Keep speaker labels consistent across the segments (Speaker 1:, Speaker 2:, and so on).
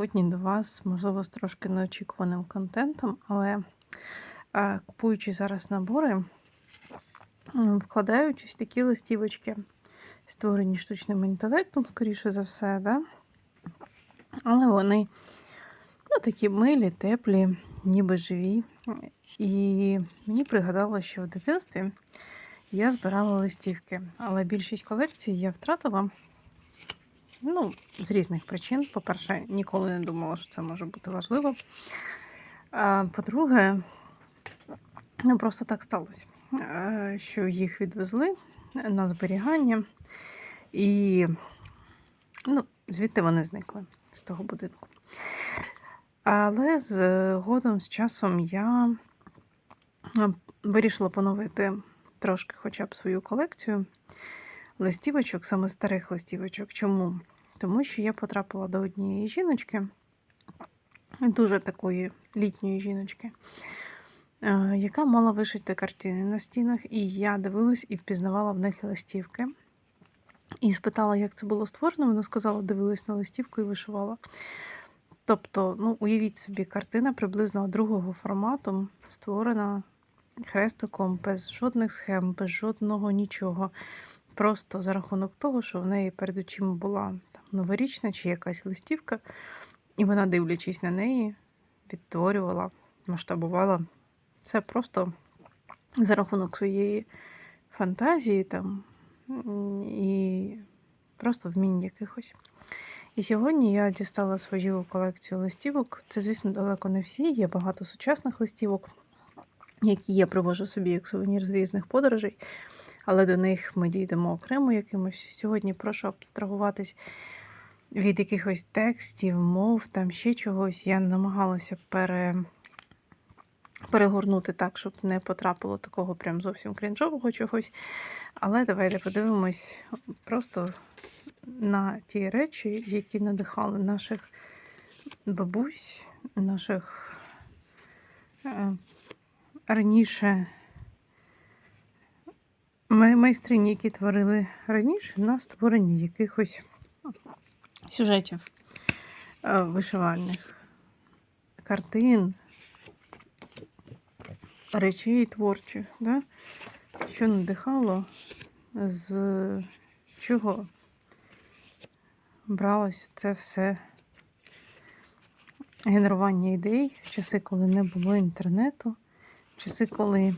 Speaker 1: сьогодні до вас, можливо, з трошки неочікуваним контентом, але е, купуючи зараз набори, вкладають такі листівочки, створені штучним інтелектом, скоріше за все, да? але вони ну, такі милі, теплі, ніби живі. І мені пригадалося, що в дитинстві я збирала листівки, але більшість колекцій я втратила. Ну, з різних причин. По-перше, ніколи не думала, що це може бути важливо. По-друге, ну просто так сталося, е, що їх відвезли на зберігання, і ну, звідти вони зникли з того будинку. Але згодом з часом я е, вирішила поновити трошки хоча б свою колекцію листівочок, саме старих листівочок. Чому? Тому що я потрапила до однієї жіночки, дуже такої літньої жіночки, е, яка мала вишити картини на стінах, і я дивилась і впізнавала в них листівки. І спитала, як це було створено. Вона сказала, дивилась на листівку і вишивала. Тобто, ну, уявіть собі, картина приблизно другого формату, створена хрестиком без жодних схем, без жодного нічого. Просто за рахунок того, що в неї перед очима була там, новорічна чи якась листівка, і вона, дивлячись на неї, відтворювала, масштабувала це просто за рахунок своєї фантазії там, і просто вмінь якихось. І сьогодні я дістала свою колекцію листівок. Це, звісно, далеко не всі, є багато сучасних листівок, які я привожу собі як сувенір з різних подорожей але до них ми дійдемо окремо якимось. Сьогодні прошу абстрагуватись від якихось текстів, мов, там ще чогось. Я намагалася пере... перегорнути так, щоб не потрапило такого прям зовсім крінжового чогось. Але давайте подивимось просто на ті речі, які надихали наших бабусь, наших е, раніше Майстрині, які творили раніше, на створенні якихось сюжетів е, вишивальних, картин, речей творчих, да? що надихало, з чого бралось це все генерування ідей в часи, коли не було інтернету, в часи, коли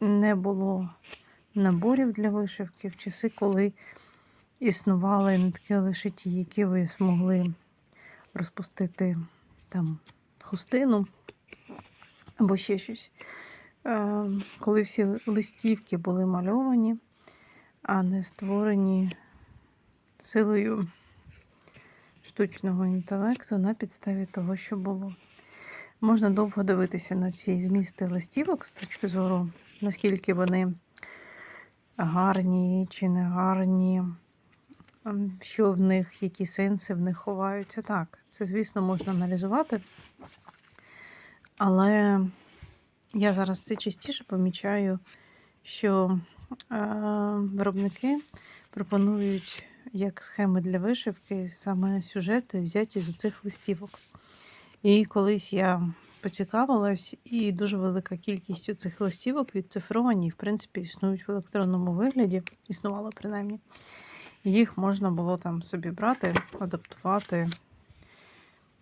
Speaker 1: не було наборів для вишивки, в часи, коли існували нитки лише ті, які ви змогли розпустити там хустину або ще щось. Е, Коли всі листівки були мальовані, а не створені силою штучного інтелекту на підставі того, що було. Можна довго дивитися на ці змісти листівок з точки зору, наскільки вони гарні чи не гарні, ем, що в них, які сенси в них ховаються. Так, це, звісно, можна аналізувати. Але я зараз це частіше помічаю, що е, виробники пропонують як схеми для вишивки саме сюжети, взяті з цих листівок. І колись я поцікавилась, і дуже велика кількість цих листівок відцифровані, в принципі, існують в електронному вигляді, існувало принаймні. Їх можна було там собі брати, адаптувати,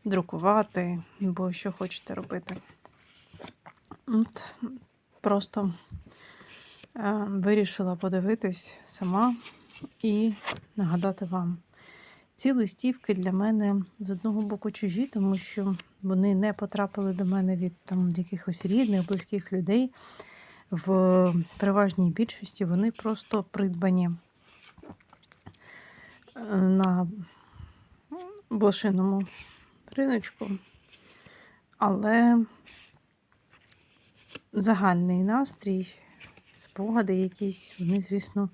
Speaker 1: друкувати, бо що хочете робити. От, Просто е, вирішила подивитись сама і нагадати вам. Ці листівки для мене з одного боку чужі, тому що вони не потрапили до мене від там якихось рідних, близьких людей. В переважній більшості вони просто придбані е, на блошиному риночку. Але загальний настрій, спогади якісь, вони, звісно,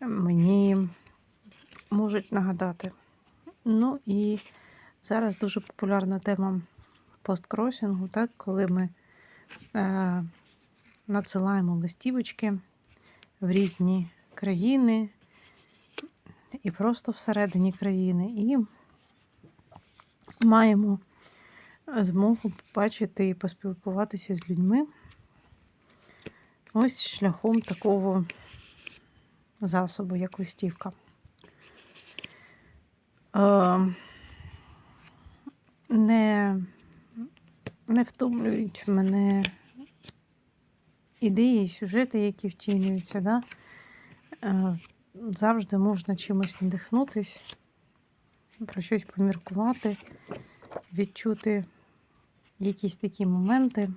Speaker 1: мені можуть нагадати. Ну і зараз дуже популярна тема посткросінгу, так, коли ми е, надсилаємо листівочки в різні країни і просто всередині країни. І маємо змогу побачити і поспілкуватися з людьми ось шляхом такого засобу, як листівка. Е, Не, не втомлюють мене ідеї, сюжети, які втілюються. Да? Е, Завжди можна чимось надихнутись, про щось поміркувати, відчути якісь такі моменти.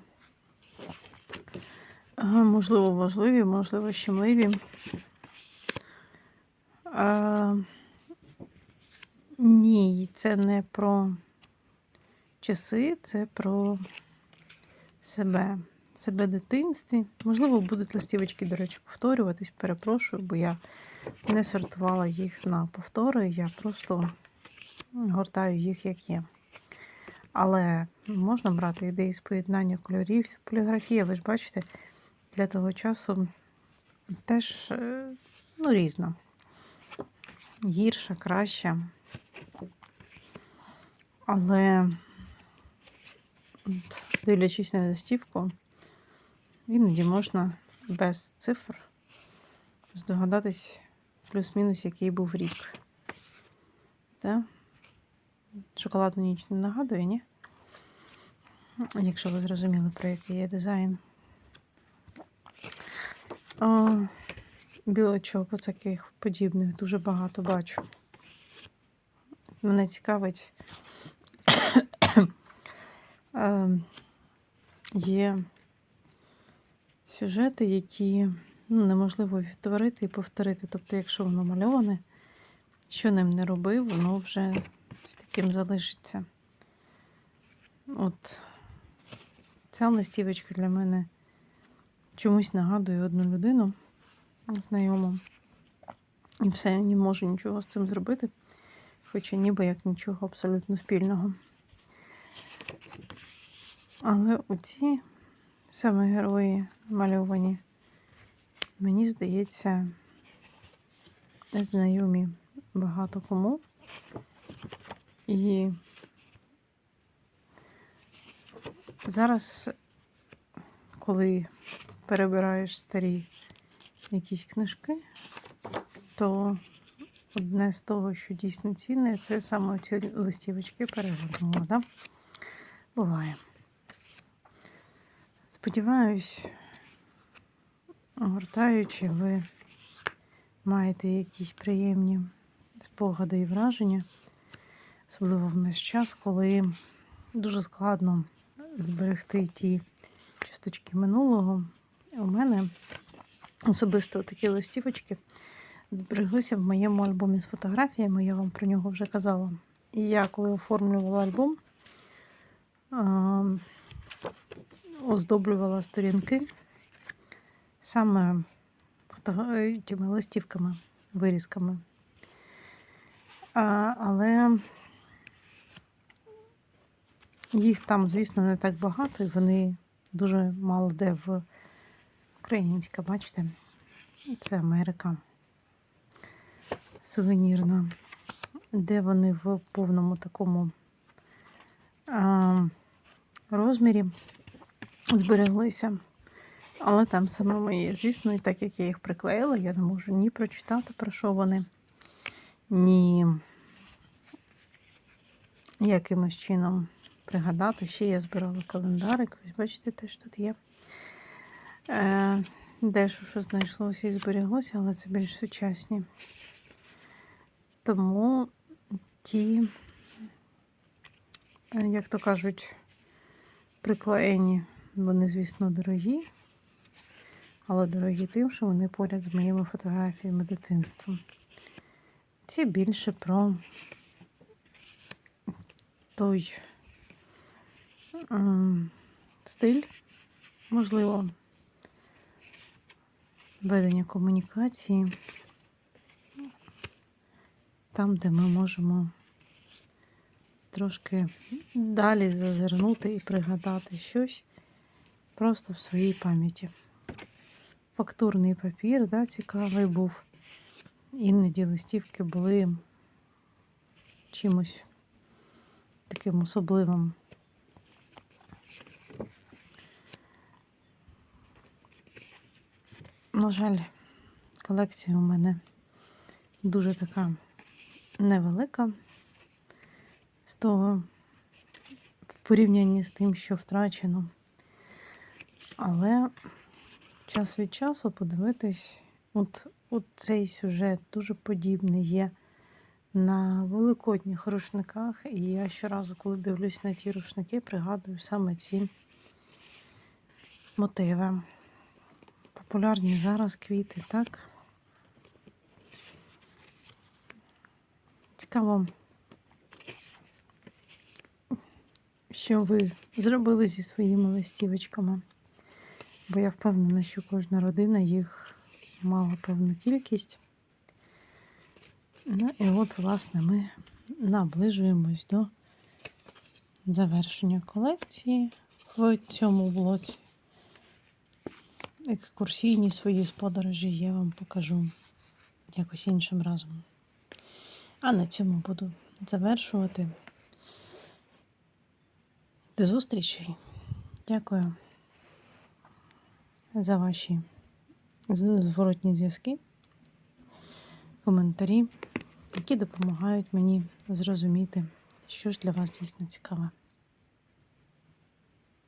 Speaker 1: Можливо, важливі, можливо, щемливі. Ні, це не про часи, це про себе, себе дитинстві. Можливо, будуть листівочки, до речі, повторюватись, перепрошую, бо я не сортувала їх на повтори, я просто гортаю їх як є. Але можна брати ідеї з поєднання кольорів. Поліграфія, ви ж бачите, для того часу теж е, ну, різна. Гірша, краща. Але, дивлячись на листівку, іноді можна без цифр здогадатись плюс-мінус, який був рік. Да? Шоколадну ніч не нагадує, ні? Якщо ви зрозуміли, про який є дизайн. Білочок, таких подібних дуже багато бачу. Мене цікавить. Е, Є сюжети, які ну, неможливо відтворити і повторити. Тобто, якщо воно мальоване, що ним не робив, воно вже таким залишиться. От ця листівочка для мене чомусь нагадує одну людину знайому. І все, я не можу нічого з цим зробити, хоча ніби як нічого абсолютно спільного. Але оці саме герої мальовані, мені здається, знайомі багато кому. І зараз, коли перебираєш старі якісь книжки, то одне з того, що дійсно цінне, це саме ці листівочки перегорнула. Да? Буває. Сподіваюсь, гортаючи, ви маєте якісь приємні спогади і враження, особливо в наш час, коли дуже складно зберегти ті часточки минулого. У мене особисто такі листівочки збереглися в моєму альбомі з фотографіями, я вам про нього вже казала. І я, коли оформлювала альбом, оздоблювала сторінки саме тими листівками, вирізками. Але їх там, звісно, не так багато, і вони дуже мало де в українська, бачите? Це Америка сувенірна, де вони в повному такому а, розмірі збереглися. Але там саме мої, звісно, і так як я їх приклеїла, я не можу ні прочитати, про що вони, ні якимось чином пригадати. Ще я збирала календарик. Ось бачите, теж тут є. Е, Дещо що знайшлося і зберіглося, але це більш сучасні. Тому ті, е, як то кажуть, приклеєні, вони, звісно, дорогі, але дорогі тим, що вони поряд з моїми фотографіями дитинства. Ці більше про той стиль, можливо, ведення комунікації, там, де ми можемо трошки далі зазирнути і пригадати щось просто в своїй пам'яті. Фактурний папір, да, цікавий був. Іноді листівки були чимось таким особливим. На жаль, колекція у мене дуже така невелика з того в порівнянні з тим, що втрачено. Але час від часу подивитись, от, от цей сюжет дуже подібний є на великодніх рушниках. І я щоразу, коли дивлюсь на ті рушники, пригадую саме ці мотиви. Популярні зараз квіти, так? Цікаво, що ви зробили зі своїми листівочками. Бо я впевнена, що кожна родина їх мала певну кількість. Ну і от, власне, ми наближуємось до завершення колекції в цьому блоці. Екскурсійні свої з подорожі я вам покажу якось іншим разом. А на цьому буду завершувати. До зустрічі. Дякую за ваші зворотні зв'язки, коментарі, які допомагають мені зрозуміти, що ж для вас дійсно цікаве.